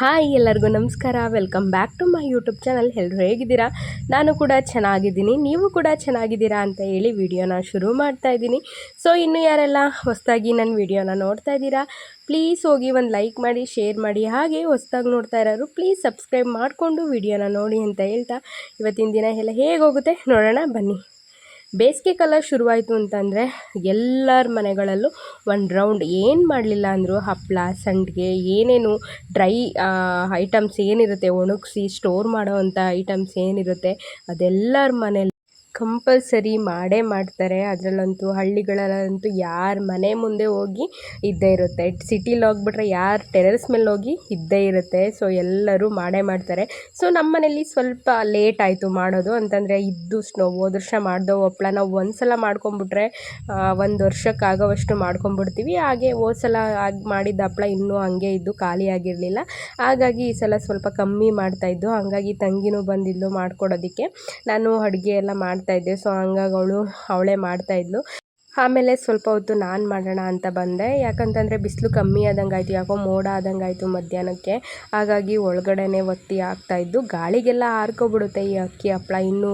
Hi ಎಲ್ಲರಿಗೂ ನಮಸ್ಕಾರ. Welcome back to my YouTube channel ಎಲ್ಲರೂ ಹೇಗಿದ್ದೀರಾ? ನಾನು ಕೂಡ ಚೆನ್ನಾಗಿದ್ದೀನಿ. ನೀವು ಕೂಡ ಚೆನ್ನಾಗಿದ್ದೀರಾ ಅಂತ ಹೇಳಿ ವಿಡಿಯೋನ ಶುರು ಮಾಡ್ತಾ ಇದ್ದೀನಿ. ಸೊ ಇನ್ನು ಯಾರೆಲ್ಲ ಹೊಸದಾಗಿ ನನ್ನ ವಿಡಿಯೋನ ನೋಡ್ತಾ ಇದ್ದೀರಾ ಪ್ಲೀಸ್ ಹೋಗಿ ಒಂದು ಲೈಕ್ ಮಾಡಿ ಶೇರ್ ಮಾಡಿ. ಹಾಗೆ ಹೊಸದಾಗಿ ನೋಡ್ತಾ ಇರೋರು ಪ್ಲೀಸ್ ಸಬ್ಸ್ಕ್ರೈಬ್ ಮಾಡಿಕೊಂಡು ವಿಡಿಯೋನ ನೋಡಿ ಅಂತ ಹೇಳ್ತಾ, ಇವತ್ತಿನ ದಿನ ಎಲ್ಲ ಹೇಗೆ ಹೋಗುತ್ತೆ ನೋಡೋಣ ಬನ್ನಿ. ಬೇಸಿಗೆ ಕಾಲ ಶುರುವಾಯಿತು ಅಂತಂದರೆ ಎಲ್ಲರ ಮನೆಗಳಲ್ಲೂ ಒಂದು ರೌಂಡ್ ಏನು ಮಾಡಲಿಲ್ಲ ಅಂದರೂ ಹಪ್ಪಳ ಸಂಡಿಗೆ, ಏನೇನು ಡ್ರೈ ಐಟಮ್ಸ್ ಏನಿರುತ್ತೆ, ಒಣಗಿಸಿ ಸ್ಟೋರ್ ಮಾಡೋವಂಥ ಐಟಮ್ಸ್ ಏನಿರುತ್ತೆ, ಅದೆಲ್ಲರ ಮನೇಲಿ ಕಂಪಲ್ಸರಿ ಮಾಡೇ ಮಾಡ್ತಾರೆ. ಅದರಲ್ಲಂತೂ ಹಳ್ಳಿಗಳಲ್ಲಂತೂ ಯಾರ ಮನೆ ಮುಂದೆ ಹೋಗಿ ಇದ್ದೇ ಇರುತ್ತೆ. ಸಿಟಿಲಿ ಹೋಗ್ಬಿಟ್ರೆ ಯಾರು ಟೆರೆಸ್ ಮೇಲೆ ಹೋಗಿ ಇದ್ದೇ ಇರುತ್ತೆ. ಸೊ ಎಲ್ಲರೂ ಮಾಡೇ ಮಾಡ್ತಾರೆ. ಸೊ ನಮ್ಮ ಮನೇಲಿ ಸ್ವಲ್ಪ ಲೇಟ್ ಆಯಿತು ಮಾಡೋದು. ಅಂತಂದರೆ ಇದ್ದು ಸ್ನೋ, ಹೋದ ವರ್ಷ ಮಾಡ್ದೋ ಒಪ್ಪಳ ನಾವು ಒಂದು ಸಲ ಮಾಡ್ಕೊಂಬಿಟ್ರೆ ಒಂದು ವರ್ಷಕ್ಕಾಗೋವಷ್ಟು ಮಾಡ್ಕೊಂಬಿಡ್ತೀವಿ. ಹಾಗೆ ಹೋದ ಸಲ ಆಗಿ ಮಾಡಿದ ಹಪ್ಪಳ ಇನ್ನೂ ಹಂಗೆ ಇದ್ದು ಖಾಲಿ ಆಗಿರಲಿಲ್ಲ. ಹಾಗಾಗಿ ಈ ಸಲ ಸ್ವಲ್ಪ ಕಮ್ಮಿ ಮಾಡ್ತಾಯಿದ್ದು ಹಾಗಾಗಿ ತಂಗಿನೂ ಬಂದಿದ್ದು ಮಾಡ್ಕೊಡೋದಕ್ಕೆ. ನಾನು ಅಡುಗೆ ಎಲ್ಲ ಮಾಡ್ತಾಯಿದ್ದೆ ಸೊ ಹಂಗಾಗಿ ಅವಳು ಅವಳೇ ಮಾಡ್ತಾಯಿದ್ಲು ಆಮೇಲೆ ಸ್ವಲ್ಪ ಹೊತ್ತು ನಾನು ಮಾಡೋಣ ಅಂತ ಬಂದೆ. ಯಾಕಂತಂದರೆ ಬಿಸಿಲು ಕಮ್ಮಿ ಆದಂಗೆ ಆಯಿತು ಯಾಕೋ ಮೋಡ ಆದಂಗೆ ಆಯಿತು ಮಧ್ಯಾಹ್ನಕ್ಕೆ. ಹಾಗಾಗಿ ಒಳಗಡೆ ಒತ್ತಿ ಹಾಕ್ತಾಯಿದ್ದು ಗಾಳಿಗೆಲ್ಲ ಹಾರ್ಕೊಬಿಡುತ್ತೆ ಈ ಅಕ್ಕಿ ಹಪ್ಪಳ ಇನ್ನೂ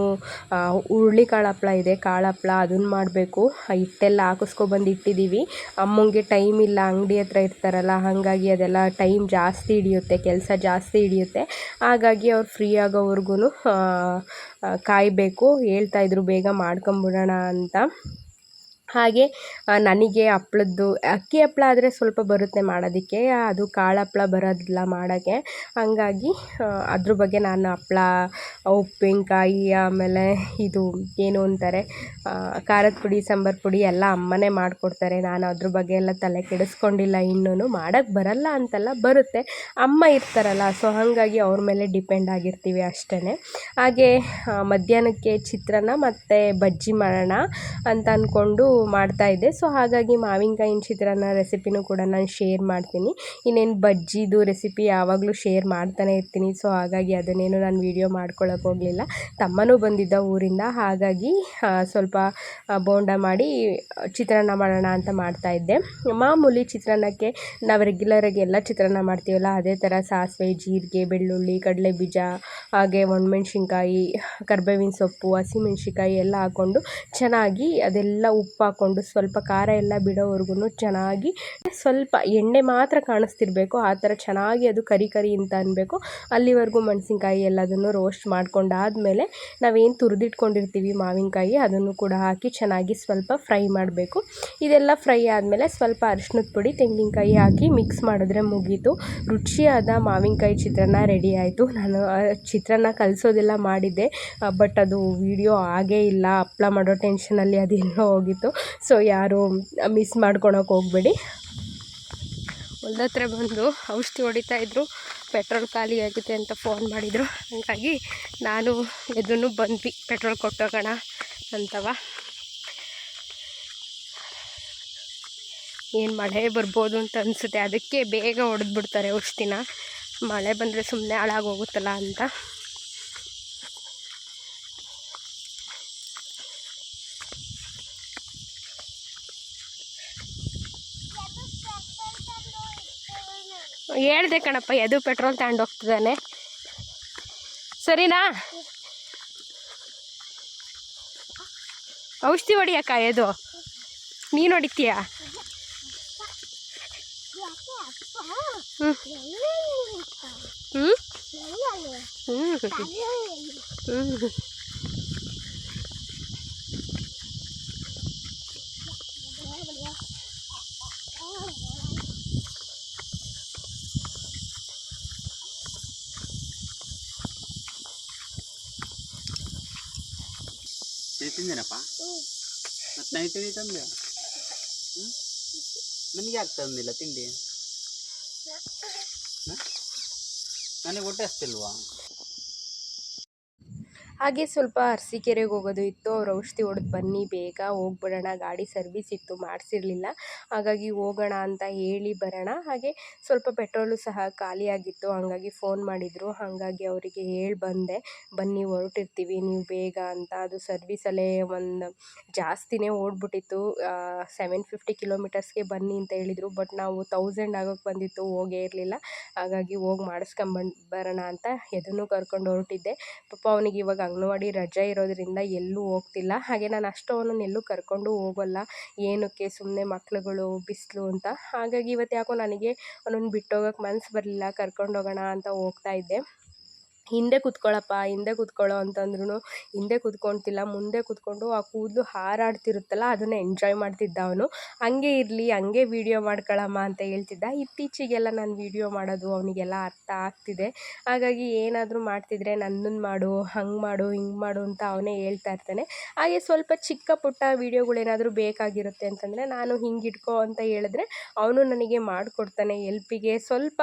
ಹುರುಳಿಕಾಳು ಹಪ್ಪಳ ಇದೆ, ಕಾಳು ಹಪ್ಪಳ ಅದನ್ನು ಮಾಡಬೇಕು. ಹಿಟ್ಟೆಲ್ಲ ಹಾಕಿಸ್ಕೊಬಂದು ಇಟ್ಟಿದ್ದೀವಿ ಅಮ್ಮಂಗೆ ಟೈಮ್ ಇಲ್ಲ, ಅಂಗಡಿ ಹತ್ರ ಇರ್ತಾರಲ್ಲ, ಹಾಗಾಗಿ ಅದೆಲ್ಲ ಟೈಮ್ ಜಾಸ್ತಿ ಹಿಡಿಯುತ್ತೆ, ಕೆಲಸ ಜಾಸ್ತಿ ಹಿಡಿಯುತ್ತೆ. ಹಾಗಾಗಿ ಅವ್ರು ಫ್ರೀ ಆಗೋವರೆಗೂ ಕಾಯಬೇಕು. ಹೇಳ್ತಾಯಿದ್ರು ಬೇಗ ಮಾಡ್ಕೊಂಬಿಡೋಣ ಅಂತ. ಹಾಗೆ ನನಗೆ ಹಪ್ಳದ್ದು, ಅಕ್ಕಿ ಹಪ್ಳ ಆದರೆ ಸ್ವಲ್ಪ ಬರುತ್ತೆ ಮಾಡೋದಕ್ಕೆ, ಅದು ಕಾಳು ಹಪ್ಳ ಬರೋದಿಲ್ಲ ಮಾಡೋಕ್ಕೆ ಹಾಗಾಗಿ ಅದ್ರ ಬಗ್ಗೆ ನಾನು ಹಪ್ಳ, ಉಪ್ಪಿನಕಾಯಿ, ಆಮೇಲೆ ಇದು ಏನು ಅಂತಾರೆ ಖಾರದ ಪುಡಿ, ಸಾಂಬಾರು ಪುಡಿ ಎಲ್ಲ ಅಮ್ಮನೇ ಮಾಡಿಕೊಡ್ತಾರೆ. ನಾನು ಅದ್ರ ಬಗ್ಗೆ ಎಲ್ಲ ತಲೆ ಕೆಡಿಸ್ಕೊಂಡಿಲ್ಲ ಇನ್ನೂ ಮಾಡೋಕ್ಕೆ ಬರಲ್ಲ ಅಂತಲ್ಲ ಬರುತ್ತೆ. ಅಮ್ಮ ಇರ್ತಾರಲ್ಲ, ಸೊ ಹಾಗಾಗಿ ಅವ್ರ ಮೇಲೆ ಡಿಪೆಂಡ್ ಆಗಿರ್ತೀವಿ ಅಷ್ಟೇ ಹಾಗೆ ಮಧ್ಯಾಹ್ನಕ್ಕೆ ಚಿತ್ರಾನ್ನ ಮತ್ತು ಬಜ್ಜಿ ಮಾಡೋಣ ಅಂತ ಅಂದ್ಕೊಂಡು ಮಾಡ್ತಾಯಿದ್ದೆ ಸೊ ಹಾಗಾಗಿ ಮಾವಿನಕಾಯಿನ ಚಿತ್ರಾನ್ನ ರೆಸಿಪಿನೂ ಕೂಡ ನಾನು ಶೇರ್ ಮಾಡ್ತೀನಿ. ಇನ್ನೇನು ಬಜ್ಜಿದು ರೆಸಿಪಿ ಯಾವಾಗಲೂ ಶೇರ್ ಮಾಡ್ತಾನೆ ಇರ್ತೀನಿ. ಸೊ ಹಾಗಾಗಿ ಅದನ್ನೇನು ನಾನು ವೀಡಿಯೋ ಮಾಡ್ಕೊಳ್ಳೋಕೆ ಹೋಗಲಿಲ್ಲ. ತಮ್ಮನೂ ಬಂದಿದ್ದ ಊರಿಂದ. ಹಾಗಾಗಿ ಸ್ವಲ್ಪ ಬೋಂಡ ಮಾಡಿ ಚಿತ್ರಾನ್ನ ಮಾಡೋಣ ಅಂತ ಮಾಡ್ತಾಯಿದ್ದೆ ಮಾಮೂಲಿ ಚಿತ್ರಾನ್ನಕ್ಕೆ ನಾವು ರೆಗ್ಯುಲರಾಗಿ ಎಲ್ಲ ಚಿತ್ರಾನ್ನ ಮಾಡ್ತೀವಲ್ಲ, ಅದೇ ಥರ ಸಾಸಿವೆ, ಜೀರಿಗೆ, ಬೆಳ್ಳುಳ್ಳಿ ಕಡಲೆ ಬೀಜ ಹಾಗೆ ಒಣಮೆಣ್ಸಿನ್ಕಾಯಿ, ಕರ್ಬೇವಿನ ಸೊಪ್ಪು, ಹಸಿಮೆಣ್ಸಿನ್ಕಾಯಿ ಎಲ್ಲ ಹಾಕ್ಕೊಂಡು ಚೆನ್ನಾಗಿ ಅದೆಲ್ಲ ಉಪ್ಪು ಹಾಕ್ಕೊಂಡು ಸ್ವಲ್ಪ ಖಾರ ಎಲ್ಲ ಬಿಡೋವರೆಗೂ ಚೆನ್ನಾಗಿ ಸ್ವಲ್ಪ ಎಣ್ಣೆ ಮಾತ್ರ ಕಾಣಿಸ್ತಿರ್ಬೇಕು, ಆ ಥರ ಚೆನ್ನಾಗಿ ಅದು ಕರಿ ಕರಿ ಅಂತ ಅನ್ನಬೇಕು ಅಲ್ಲಿವರೆಗೂ ಮೆಣಸಿನ್ಕಾಯಿ ಎಲ್ಲದನ್ನು ರೋಸ್ಟ್ ಮಾಡ್ಕೊಂಡಾದಮೇಲೆ ನಾವೇನು ತುರಿದಿಟ್ಕೊಂಡಿರ್ತೀವಿ ಮಾವಿನಕಾಯಿ ಅದನ್ನು ಕೂಡ ಹಾಕಿ ಚೆನ್ನಾಗಿ ಸ್ವಲ್ಪ ಫ್ರೈ ಮಾಡಬೇಕು. ಇದೆಲ್ಲ ಫ್ರೈ ಆದಮೇಲೆ ಸ್ವಲ್ಪ ಅರಿಶಿನದ ಪುಡಿ, ತೆಂಗಿನಕಾಯಿ ಹಾಕಿ ಮಿಕ್ಸ್ ಮಾಡಿದ್ರೆ ಮುಗೀತು. ರುಚಿಯಾದ ಮಾವಿನಕಾಯಿ ಚಿತ್ರಾನ್ನ ರೆಡಿ ಆಯಿತು. ನಾನು ಚಿತ್ರಾನ್ನ ಕಲಿಸೋದೆಲ್ಲ ಮಾಡಿದ್ದೆ ಬಟ್ ಅದು ವಿಡಿಯೋ ಆಗೇ ಇಲ್ಲ ಹಪ್ಪಳ ಮಾಡೋ ಟೆನ್ಷನಲ್ಲಿ ಅದೆಲ್ಲೋ ಹೋಗಿತ್ತು. ಸೊ ಯಾರು ಮಿಸ್ ಮಾಡ್ಕೊಳಕ್ಕೆ ಹೋಗಬೇಡಿ. ಹೊಲ್ದ ಹತ್ರ ಬಂದು ಔಷಧಿ ಹೊಡಿತಾ ಇದ್ದರು ಪೆಟ್ರೋಲ್ ಖಾಲಿ ಆಗಿದೆ ಅಂತ ಫೋನ್ ಮಾಡಿದರು. ಹಾಗಾಗಿ ನಾನು ಎದುರು ಬಂದ್ವಿ, ಪೆಟ್ರೋಲ್ ಕೊಟ್ಟೋಗೋಣ ಅಂತವ. ಏನು ಮಳೆ ಬರ್ಬೋದು ಅಂತ ಅನಿಸುತ್ತೆ, ಅದಕ್ಕೆ ಬೇಗ ಹೊಡೆದ್ಬಿಡ್ತಾರೆ ಔಷಧಿನ. ಮಳೆ ಬಂದರೆ ಸುಮ್ಮನೆ ಹಾಳಾಗೋಗುತ್ತಲ್ಲ ಅಂತ. ಹೇಳ್ದೆ ಕಣಪ್ಪ, ಎದು ಪೆಟ್ರೋಲ್ ತಗೊಂಡು ಹೋಗ್ತಿದ್ದಾನೆ. ಸರಿನಾ? ಔಷಧಿ ಹೊಡಿಯಕ್ಕ ಎದು? ನೀನು ಹೊಡಿತೀಯ? ಹ್ಞೂ ಹ್ಞೂ ಹ್ಞೂ ಹ್ಞೂ ತಿಂದೇನಪ್ಪ? ಮತ್ತು ನೈಟ್ ತಿಂಡಿ ತಂದೆ ನನಗೆ ಯಾಕೆ ತಂದಿಲ್ಲ ತಿಂಡಿ? ನನಗೆ ಹೊಟ್ಟೆ ಹಸ್ತಿಲ್ವಾ? ಹಾಗೆ ಸ್ವಲ್ಪ ಅರಸೀಕೆರೆಗೆ ಹೋಗೋದು ಇತ್ತು. ಅವ್ರು ಔಷಧಿ ಹೊಡೆದು ಬನ್ನಿ, ಬೇಗ ಹೋಗ್ಬಿಡೋಣ. ಗಾಡಿ ಸರ್ವಿಸ್ ಇತ್ತು, ಮಾಡಿಸಿರ್ಲಿಲ್ಲ. ಹಾಗಾಗಿ ಹೋಗೋಣ ಅಂತ ಹೇಳಿ ಬರೋಣ. ಹಾಗೆ ಸ್ವಲ್ಪ ಪೆಟ್ರೋಲು ಸಹ ಖಾಲಿಯಾಗಿತ್ತು ಹಾಗಾಗಿ ಫೋನ್ ಮಾಡಿದರು. ಹಾಗಾಗಿ ಅವರಿಗೆ ಹೇಳಿ ಬಂದೆ. ಬನ್ನಿ, ಹೊರಟಿರ್ತೀವಿ, ನೀವು ಬೇಗ ಅಂತ. ಅದು ಸರ್ವಿಸಲ್ಲೇ ಒಂದು ಜಾಸ್ತಿನೇ ಓಡ್ಬಿಟ್ಟಿತ್ತು. ಸೆವೆನ್ ಫಿಫ್ಟಿ ಕಿಲೋಮೀಟರ್ಸ್ಗೆ ಬನ್ನಿ ಅಂತ ಹೇಳಿದರು. ಬಟ್ ನಾವು ತೌಸಂಡ್ ಆಗೋಕ್ಕೆ ಬಂದಿತ್ತು, ಹೋಗೇ ಇರಲಿಲ್ಲ. ಹಾಗಾಗಿ ಹೋಗಿ ಮಾಡಿಸ್ಕೊಂಬಂದು ಬರೋಣ ಅಂತ ಎದನ್ನು ಕರ್ಕೊಂಡು ಹೊರಟಿದ್ದೆ. ಪಾಪ ಅವನಿಗೆ ಇವಾಗ ಅಂಗನವಾಡಿ ರಜೆ ಇರೋದ್ರಿಂದ ಎಲ್ಲೂ ಹೋಗ್ತಿಲ್ಲ. ಹಾಗೆ ನಾನು ಅಷ್ಟು ಅವನನ್ನು ಎಲ್ಲೂ ಕರ್ಕೊಂಡು ಹೋಗಲ್ಲ. ಏನಕ್ಕೆ ಸುಮ್ಮನೆ ಮಕ್ಳುಗಳು ಬಿಸಿಲು ಅಂತ. ಹಾಗಾಗಿ ಇವತ್ತು ಯಾಕೋ ನನಗೆ ಅವನನ್ನು ಬಿಟ್ಟೋಗಕ್ಕೆ ಮನ್ಸು ಬರಲಿಲ್ಲ. ಕರ್ಕೊಂಡು ಹೋಗೋಣ ಅಂತ ಹೋಗ್ತಾ ಇದ್ದೆ. ಹಿಂದೆ ಕೂತ್ಕೊಳ್ಳಪ್ಪ ಹಿಂದೆ ಕೂತ್ಕೊಳ್ಳೋ ಅಂತಂದ್ರೂ ಹಿಂದೆ ಕೂತ್ಕೊಳ್ತಿಲ್ಲ ಮುಂದೆ ಕೂತ್ಕೊಂಡು ಆ ಕೂದಲು ಹಾರಾಡ್ತಿರುತ್ತಲ್ಲ, ಅದನ್ನು ಎಂಜಾಯ್ ಮಾಡ್ತಿದ್ದ ಅವನು. ಹಂಗೆ ಇರಲಿ, ಹಂಗೆ ವೀಡಿಯೋ ಮಾಡ್ಕೊಳ್ಳಮ್ಮ ಅಂತ ಹೇಳ್ತಿದ್ದ. ಇತ್ತೀಚೆಗೆಲ್ಲ ನಾನು ವೀಡಿಯೋ ಮಾಡೋದು ಅವನಿಗೆಲ್ಲ ಅರ್ಥ ಆಗ್ತಿದೆ. ಹಾಗಾಗಿ ಏನಾದರೂ ಮಾಡ್ತಿದ್ರೆ ನನ್ನನ್ನು ಮಾಡು, ಹಂಗೆ ಮಾಡು, ಹಿಂಗೆ ಮಾಡು ಅಂತ ಅವನೇ ಹೇಳ್ತಾ ಇರ್ತಾನೆ. ಹಾಗೆ ಸ್ವಲ್ಪ ಚಿಕ್ಕ ಪುಟ್ಟ ವೀಡಿಯೋಗಳೇನಾದರೂ ಬೇಕಾಗಿರುತ್ತೆ ಅಂತಂದರೆ ನಾನು ಹಿಂಗೆ ಇಟ್ಕೋ ಅಂತ ಹೇಳಿದ್ರೆ ಅವನು ನನಗೆ ಮಾಡಿಕೊಡ್ತಾನೆ ಎಲ್ಪಿಗೆ ಸ್ವಲ್ಪ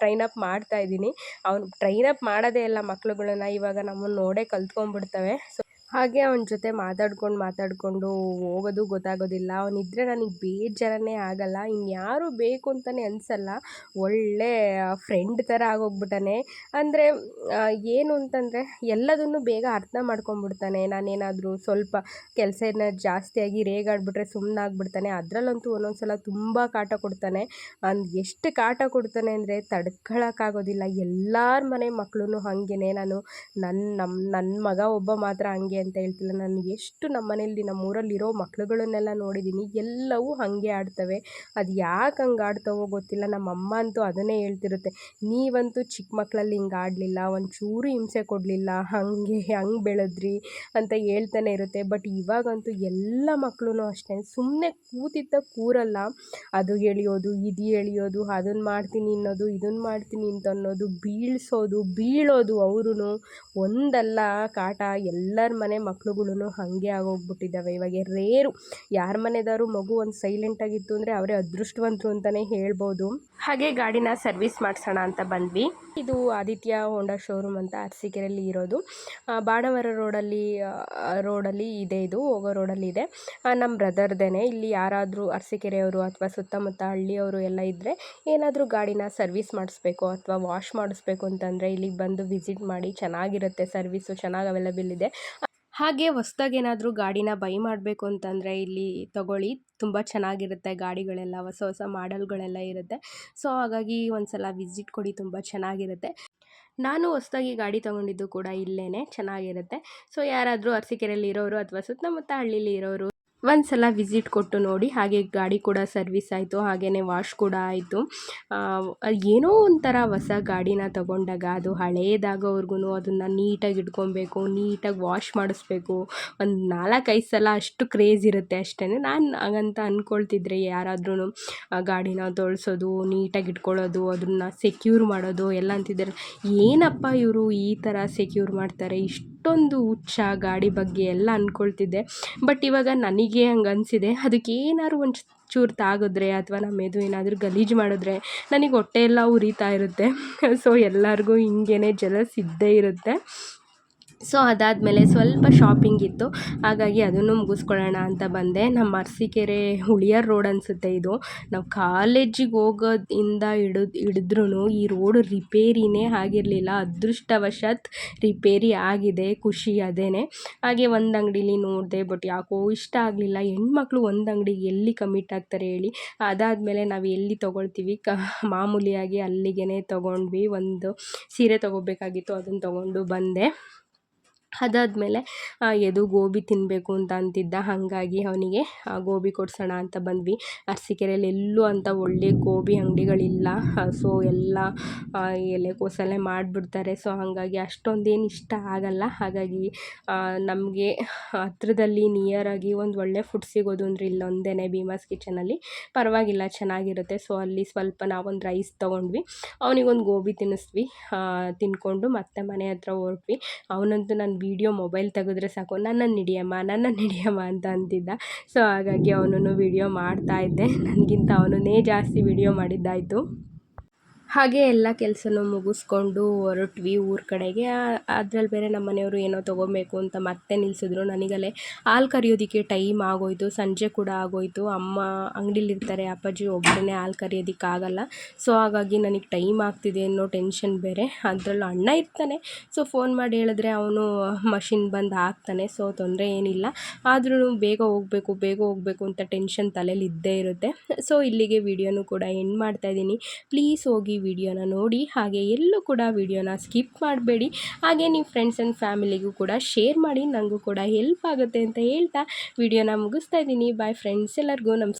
ಟ್ರೈನ್ ಅಪ್ ಮಾಡ್ತಾ ಇದ್ದೀನಿ. ಅವನು ಟ್ರೈನ್ ಅಪ್ ಮಾಡೋದೇ ಇಲ್ಲ ಮಕ್ಳುಗಳನ್ನ ಇವಾಗ ನಮ್ಮನ್ನು ನೋಡೇ ಕಲ್ತ್ಕೊಂಡ್ಬಿಡ್ತವೆ. ಸೊ ಹಾಗೆ ಅವನ ಜೊತೆ ಮಾತಾಡ್ಕೊಂಡು, ಮಾತಾಡಿಕೊಂಡು ಹೋಗೋದು ಗೊತ್ತಾಗೋದಿಲ್ಲ. ಅವನಿದ್ದರೆ ನನಗೆ ಬೇಜಾರನೇ ಆಗಲ್ಲ. ಇನ್ಯಾರು ಬೇಕು ಅಂತಲೇ ಅನಿಸಲ್ಲ. ಒಳ್ಳೆ ಫ್ರೆಂಡ್ ಥರ ಆಗೋಗ್ಬಿಟ್ಟಾನೆ. ಅಂದರೆ ಏನು ಅಂತಂದರೆ ಎಲ್ಲದನ್ನು ಬೇಗ ಅರ್ಥ ಮಾಡ್ಕೊಂಬಿಡ್ತಾನೆ ನಾನೇನಾದರೂ ಸ್ವಲ್ಪ ಕೆಲಸ ಏನಾದ್ರು ಜಾಸ್ತಿಯಾಗಿ ರೇಗಾಡ್ಬಿಟ್ರೆ ಸುಮ್ಮನಾಗ್ಬಿಡ್ತಾನೆ ಅದರಲ್ಲಂತೂ ಒಂದೊಂದು ಸಲ ತುಂಬ ಕಾಟ ಕೊಡ್ತಾನೆ. ಎಷ್ಟು ಕಾಟ ಕೊಡ್ತಾನೆ ಅಂದರೆ ತಡ್ಕೊಳಕ್ಕಾಗೋದಿಲ್ಲ. ಎಲ್ಲರ ಮನೆ ಮಕ್ಕಳೂ ಹಾಗೇನೆ. ನಾನು ನನ್ನ ನಮ್ಮ ನನ್ನ ಮಗ ಒಬ್ಬ ಮಾತ್ರ ಹಂಗೆ ಅಂತ ಹೇಳ್ತಿಲ್ಲ. ನಾನು ಎಷ್ಟು ನಮ್ಮ ಮನೆಯಲ್ಲಿ ನಮ್ಮ ಊರಲ್ಲಿರೋ ಮಕ್ಳುಗಳನ್ನೆಲ್ಲ ನೋಡಿದ್ದೀನಿ ಎಲ್ಲವೂ ಹಾಗೆ ಆಡ್ತವೆ. ಅದು ಯಾಕೆ ಹಂಗೆ ಆಡ್ತವೋ ಗೊತ್ತಿಲ್ಲ. ನಮ್ಮ ಅಮ್ಮ ಅಂತೂ ಅದನ್ನೇ ಹೇಳ್ತಿರುತ್ತೆ. ನೀವಂತೂ ಚಿಕ್ಕ ಮಕ್ಕಳಲ್ಲಿ ಹಿಂಗೆ ಆಡಲಿಲ್ಲ. ಒಂಚೂರು ಹಿಂಸೆ ಕೊಡಲಿಲ್ಲ. ಹಾಗೆ, ಹಂಗೆ ಬೆಳೆದ್ರಿ ಅಂತ ಹೇಳ್ತಾನೆ ಇರುತ್ತೆ. ಬಟ್ ಇವಾಗಂತೂ ಎಲ್ಲ ಮಕ್ಕಳು ಅಷ್ಟೇ. ಸುಮ್ಮನೆ ಕೂತಿದ್ದ ಕೂರಲ್ಲ. ಅದು ಎಳಿಯೋದು, ಇದು ಎಳಿಯೋದು ಅದನ್ನ ಮಾಡ್ತೀನಿ ಅನ್ನೋದು ಇದನ್ನ ಮಾಡ್ತೀನಿ ಅಂತ ಅನ್ನೋದು, ಬೀಳ್ಸೋದು, ಬೀಳೋದು ಅವರು ಒಂದಲ್ಲ ಕಾಟ. ಎಲ್ಲರ ಮನೆ ಮಕ್ಳುಗಳೂ ಹಾಗೆ ಆಗೋಗ್ಬಿಟ್ಟಿದ್ದಾವೆ. ಇವಾಗ ರೇರು, ಯಾರ ಮನೆದಾರು ಮಗು ಒಂದು ಸೈಲೆಂಟಾಗಿತ್ತು ಅಂದರೆ ಅವರೇ ಅದೃಷ್ಟವಂತರು ಅಂತಲೇ ಹೇಳ್ಬೋದು. ಹಾಗೆ ಗಾಡಿನ ಸರ್ವಿಸ್ ಮಾಡಿಸೋಣ ಅಂತ ಬಂದ್ವಿ. ಇದು ಆದಿತ್ಯ ಹೋಂಡಾ ಶೋರೂಮ್ ಅಂತ ಅರಸೀಕೆರೆಯಲ್ಲಿ ಇರೋದು. ಬಾಣವರ ರೋಡಲ್ಲಿ ರೋಡಲ್ಲಿ ಇದೆ ಇದು, ಹೋಗೋ ರೋಡಲ್ಲಿ ಇದೆ. ನಮ್ಮ ಬ್ರದರ್ದೇನೆ ಇಲ್ಲಿ ಯಾರಾದರೂ ಅರಸೀಕೆರೆಯವರು ಅಥವಾ ಸುತ್ತಮುತ್ತ ಹಳ್ಳಿಯವರು ಎಲ್ಲ ಇದ್ದರೆ ಏನಾದರೂ ಗಾಡಿನ ಸರ್ವಿಸ್ ಮಾಡಿಸ್ಬೇಕು ಅಥವಾ ವಾಶ್ ಮಾಡಿಸ್ಬೇಕು ಅಂತಂದರೆ ಇಲ್ಲಿಗೆ ಬಂದು ವಿಸಿಟ್ ಮಾಡಿ ಚೆನ್ನಾಗಿರುತ್ತೆ ಸರ್ವಿಸು ಚೆನ್ನಾಗಿ ಅವೈಲೇಬಲ್ ಇದೆ. ಹಾಗೆ ಹೊಸ್ದಾಗಿ ಏನಾದರೂ ಗಾಡಿನ ಬೈ ಮಾಡಬೇಕು ಅಂತಂದರೆ ಇಲ್ಲಿ ತಗೊಳ್ಳಿ. ತುಂಬ ಚೆನ್ನಾಗಿರುತ್ತೆ ಗಾಡಿಗಳೆಲ್ಲ, ಹೊಸ ಹೊಸ ಮಾಡೆಲ್ಗಳೆಲ್ಲ ಇರುತ್ತೆ. ಸೊ, ಹಾಗಾಗಿ ಒಂದು ಸಲ ವಿಸಿಟ್ ಕೊಡಿ, ತುಂಬ ಚೆನ್ನಾಗಿರುತ್ತೆ. ನಾನು ಹೊಸ್ದಾಗಿ ಗಾಡಿ ತೊಗೊಂಡಿದ್ದು ಕೂಡ ಇಲ್ಲೇ ಚೆನ್ನಾಗಿರುತ್ತೆ. ಸೊ, ಯಾರಾದರೂ ಅರಸೀಕೆರೆಯಲ್ಲಿ ಇರೋರು ಅಥವಾ ಸುತ್ತಮುತ್ತ ಹಳ್ಳೀಲಿ ಇರೋರು ಒಂದು ಸಲ ವಿಸಿಟ್ ಕೊಟ್ಟು ನೋಡಿ, ಹಾಗೆ ಗಾಡಿ ಕೂಡ ಸರ್ವಿಸ್ ಆಯಿತು ಹಾಗೇ ವಾಶ್ ಕೂಡ ಆಯಿತು. ಏನೋ ಒಂಥರ ಹೊಸ ಗಾಡಿನ ತಗೊಂಡಾಗ ಅದು ಹಳೆಯದಾಗೋವರೆಗೂ ಅದನ್ನು ನೀಟಾಗಿ ಇಟ್ಕೊಬೇಕು, ನೀಟಾಗಿ ವಾಶ್ ಮಾಡಿಸ್ಬೇಕು. ಒಂದು ನಾಲ್ಕೈದು ಸಲ ಅಷ್ಟು ಕ್ರೇಜ್ ಇರುತ್ತೆ ಅಷ್ಟೇ ನಾನು ಹಾಗಂತ ಅಂದ್ಕೊಳ್ತಿದ್ರೆ ಯಾರಾದ್ರೂ ಗಾಡಿನ ತೊಳ್ಸೋದು, ನೀಟಾಗಿ ಇಟ್ಕೊಳ್ಳೋದು, ಅದನ್ನು ಸೆಕ್ಯೂರ್ ಮಾಡೋದು, ಎಲ್ಲ ಅಂತಿದ್ದಾರೆ. ಏನಪ್ಪ ಇವರು ಈ ಥರ ಸೆಕ್ಯೂರ್ ಮಾಡ್ತಾರೆ? ಇಷ್ಟೊಂದು ಹುಚ್ಚ ಗಾಡಿ ಬಗ್ಗೆ ಎಲ್ಲ ಅಂದ್ಕೊಳ್ತಿದ್ದೆ ಬಟ್ ಇವಾಗ ನನಗೆ ಹಂಗೆ ಅನಿಸಿದೆ. ಅದಕ್ಕೆ ಏನಾದ್ರು ಒಂದು ಚೂರು ತಾಗಿದ್ರೆ ಅಥವಾ ನಮ್ಮ ಮೆದು ಏನಾದರೂ ಗಲೀಜು ಮಾಡಿದ್ರೆ ನನಗೆ ಹೊಟ್ಟೆ ಎಲ್ಲ ಉರಿತಾ ಇರುತ್ತೆ. ಸೊ ಎಲ್ಲರಿಗೂ ಹಿಂಗೇ ಜಲಸ್ ಇದ್ದೇ ಇರುತ್ತೆ. ಸೊ ಅದಾದಮೇಲೆ ಸ್ವಲ್ಪ ಶಾಪಿಂಗ್ ಇತ್ತು. ಹಾಗಾಗಿ ಅದನ್ನು ಮುಗಿಸ್ಕೊಳ್ಳೋಣ ಅಂತ ಬಂದೆ. ನಮ್ಮ ಅರಸೀಕೆರೆ ಹುಳಿಯಾರ್ ರೋಡ್ ಅನಿಸುತ್ತೆ ಇದು. ನಾವು ಕಾಲೇಜಿಗೆ ಹೋಗೋದಿಂದ ಹಿಡಿದು ಹಿಡಿದ್ರೂ ಈ ರೋಡ್ ರಿಪೇರಿನೇ ಆಗಿರಲಿಲ್ಲ. ಅದೃಷ್ಟವಶಾತ್ ರಿಪೇರಿ ಆಗಿದೆ. ಖುಷಿ ಅದೇ ಹಾಗೆ ಒಂದು ಅಂಗಡೀಲಿ ನೋಡಿದೆ, ಬಟ್ ಯಾಕೋ ಇಷ್ಟ ಆಗಲಿಲ್ಲ. ಹೆಣ್ಮಕ್ಳು ಒಂದು ಅಂಗಡಿಗೆ ಎಲ್ಲಿ ಕಮಿಟ್ ಆಗ್ತಾರೆ ಹೇಳಿ. ಅದಾದಮೇಲೆ ನಾವು ಎಲ್ಲಿ ತೊಗೊಳ್ತೀವಿ? ಕ, ಮಾಮೂಲಿಯಾಗಿ ಅಲ್ಲಿಗೆ ತೊಗೊಂಡ್ವಿ. ಒಂದು ಸೀರೆ ತೊಗೋಬೇಕಾಗಿತ್ತು. ಅದನ್ನು ತೊಗೊಂಡು ಬಂದೆ. ಅದಾದಮೇಲೆ ಎದು ಗೋಬಿ ತಿನ್ನಬೇಕು ಅಂತ ಅಂತಿದ್ದ. ಹಾಗಾಗಿ ಅವನಿಗೆ ಗೋಬಿ ಕೊಡ್ಸೋಣ ಅಂತ ಬಂದ್ವಿ. ಅರಸೀಕೆರೆಯಲ್ಲಿ ಎಲ್ಲೂ ಅಂತ ಒಳ್ಳೆ ಗೋಬಿ ಅಂಗಡಿಗಳಿಲ್ಲ. ಸೊ, ಎಲ್ಲ ಎಲೆಕೋಸಲ್ಲೇ ಮಾಡಿಬಿಡ್ತಾರೆ. ಸೊ, ಹಾಗಾಗಿ ಅಷ್ಟೊಂದೇನು ಇಷ್ಟ ಆಗಲ್ಲ. ಹಾಗಾಗಿ ನಮಗೆ ಹತ್ರದಲ್ಲಿ ನಿಯರಾಗಿ ಒಂದು ಒಳ್ಳೆ ಫುಡ್ ಸಿಗೋದು ಅಂದರೆ ಇಲ್ಲೊಂದೇ ಭೀಮಾಸ್ ಕಿಚನಲ್ಲಿ ಪರವಾಗಿಲ್ಲ, ಚೆನ್ನಾಗಿರುತ್ತೆ. ಸೊ, ಅಲ್ಲಿ ಸ್ವಲ್ಪ ನಾವೊಂದು ರೈಸ್ ತೊಗೊಂಡ್ವಿ. ಅವನಿಗೊಂದು ಗೋಬಿ ತಿನ್ನಿಸ್ವಿ. ತಿಂದ್ಕೊಂಡು ಮತ್ತೆ ಮನೆ ಹತ್ರ ಹೊರಟ್ವಿ. ಅವನಂತೂ ನನ್ನ ವೀಡಿಯೋ ಮೊಬೈಲ್ ತೆಗೆದ್ರೆ ಸಾಕು ನನ್ನನ್ನು ಹಿಡಿಯಮ್ಮ ನನ್ನನ್ನು ಹಿಡಿಯಮ್ಮ ಅಂತ ಅಂತಿದ್ದ. ಸೊ ಹಾಗಾಗಿ ಅವನನ್ನು ವಿಡಿಯೋ ಮಾಡ್ತಾ ಇದ್ದೆ. ನನಗಿಂತ ಅವನೇ ಜಾಸ್ತಿ ವಿಡಿಯೋ ಮಾಡಿದ್ದಾಯಿತು. ಹಾಗೆ ಎಲ್ಲ ಕೆಲಸನೂ ಮುಗಿಸ್ಕೊಂಡು ಹೊರಟ್ವಿ ಊರ ಕಡೆಗೆ. ಅದ್ರಲ್ಲಿ ಬೇರೆ ನಮ್ಮ ಮನೆಯವರು ಏನೋ ತೊಗೊಬೇಕು ಅಂತ ಮತ್ತೆ ನಿಲ್ಲಿಸಿದ್ರು ನನಗಲ್ಲೇ ಹಾಲು ಕರೆಯೋದಕ್ಕೆ ಟೈಮ್ ಆಗೋಯ್ತು, ಸಂಜೆ ಕೂಡ ಆಗೋಯ್ತು. ಅಮ್ಮ ಅಂಗಡಿಲಿರ್ತಾರೆ ಅಪ್ಪಾಜಿ ಒಬ್ಬರೇ ಹಾಲು ಕರೆಯೋದಕ್ಕೆ ಆಗಲ್ಲ ಸೊ, ಹಾಗಾಗಿ ನನಗೆ ಟೈಮ್ ಆಗ್ತಿದೆ ಅನ್ನೋ ಟೆನ್ಷನ್ ಬೇರೆ. ಅದರಲ್ಲೂ ಅಣ್ಣ ಇರ್ತಾನೆ. ಸೊ, ಫೋನ್ ಮಾಡಿ ಹೇಳಿದ್ರೆ ಅವನು ಮಷಿನ್ ಬಂದು ಹಾಕ್ತಾನೆ. ಸೊ, ತೊಂದರೆ ಏನಿಲ್ಲ. ಆದ್ರೂ ಬೇಗ ಹೋಗಬೇಕು ಬೇಗ ಹೋಗಬೇಕು ಅಂತ ಟೆನ್ಷನ್ ತಲೆಯಲ್ಲಿ ಇದ್ದೇ ಇರುತ್ತೆ. ಸೊ, ಇಲ್ಲಿಗೆ ವಿಡಿಯೋನು ಕೂಡ ಎಂಡ್ ಮಾಡ್ತಾ ಇದ್ದೀನಿ. ಪ್ಲೀಸ್ ಹೋಗಿ ವಿಡಿಯೋನ ನೋಡಿ ಹಾಗೆ ಎಲ್ಲೂ ಕೂಡ ವಿಡಿಯೋನ ಸ್ಕಿಪ್ ಮಾಡಬೇಡಿ. ಹಾಗೆ ನಿಮ್ಮ ಫ್ರೆಂಡ್ಸ್ ಆ್ಯಂಡ್ ಫ್ಯಾಮಿಲಿಗೂ ಕೂಡ ಶೇರ್ ಮಾಡಿ ನನಗೂ ಕೂಡ ಹೆಲ್ಪ್ ಆಗುತ್ತೆ ಅಂತ ಹೇಳ್ತಾ ವಿಡಿಯೋನ ಮುಗಿಸ್ತಾ ಇದ್ದೀನಿ. ಬಾಯ್ ಫ್ರೆಂಡ್ಸ್ ಎಲ್ಲರಿಗೂ ನಮಸ್ಕಾರ.